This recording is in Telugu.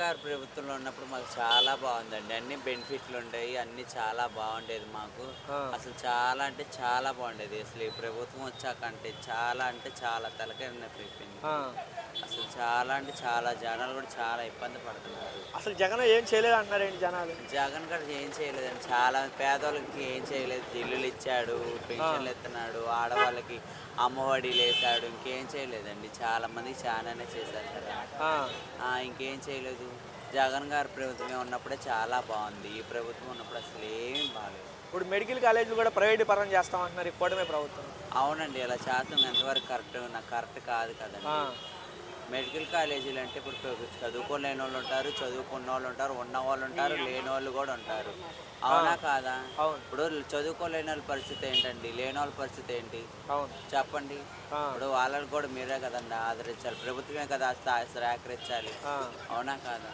గారి ప్రభుత్వంలో ఉన్నప్పుడు మాకు చాలా బాగుందండి. అన్ని బెనిఫిట్లు ఉండేవి అన్ని చాలా బాగుండేది మాకు. అసలు చాలా అంటే చాలా బాగుండేది. అసలు ఈ ప్రభుత్వం వచ్చాక అంటే చాలా అంటే చాలా తలకాయ నొప్పిపోయింది. అసలు చాలా అంటే చాలా జనాలు కూడా చాలా ఇబ్బంది పడుతున్నారు. అసలు జగన్ ఏం చేయలేదు అంటున్నారేంటి జనాలు? జగన్ గారు ఏం చేయలేదండి. చాలా పేదవాళ్ళకి ఏం చేయలేదు. ఇల్లులు ఇచ్చాడు పెన్షన్లు ఇస్తున్నాడు ఆడవాళ్ళకి అమ్మఒడి లేసాడు ఇంకేం చేయలేదండి. చాలా మందికి చాలానే చేశారు కదా. ఇంకేం చేయలేదు. జగన్ గారి ప్రభుత్వమే ఉన్నప్పుడే చాలా బాగుంది. ఈ ప్రభుత్వం ఉన్నప్పుడు అసలు ఏం బాగాలేదు ఇప్పుడు మెడికల్ కాలేజీలు కూడా ప్రైవేట్ పరం చేస్తామంటున్నారు ఈ ప్రభుత్వం. అవునండి ఇలా శాతం ఎంతవరకు కరెక్ట్? నాకు కరెక్ట్ కాదు కదండి. మెడికల్ కాలేజీలు అంటే ఇప్పుడు చదువు- చదువుకోలేని వాళ్ళు ఉంటారు చదువుకున్న వాళ్ళు ఉంటారు ఉన్న వాళ్ళు ఉంటారు లేని వాళ్ళు కూడా ఉంటారు. అవునా కాదా? ఇప్పుడు చదువుకోలేని వాళ్ళ పరిస్థితి ఏంటండి? లేని వాళ్ళ పరిస్థితి ఏంటి? చెప్పండి. ఇప్పుడు వాళ్ళని కూడా మీరే కదండి ఆదరించాలి. ప్రభుత్వమే కదా సహకరించాలి. అవునా కాదా?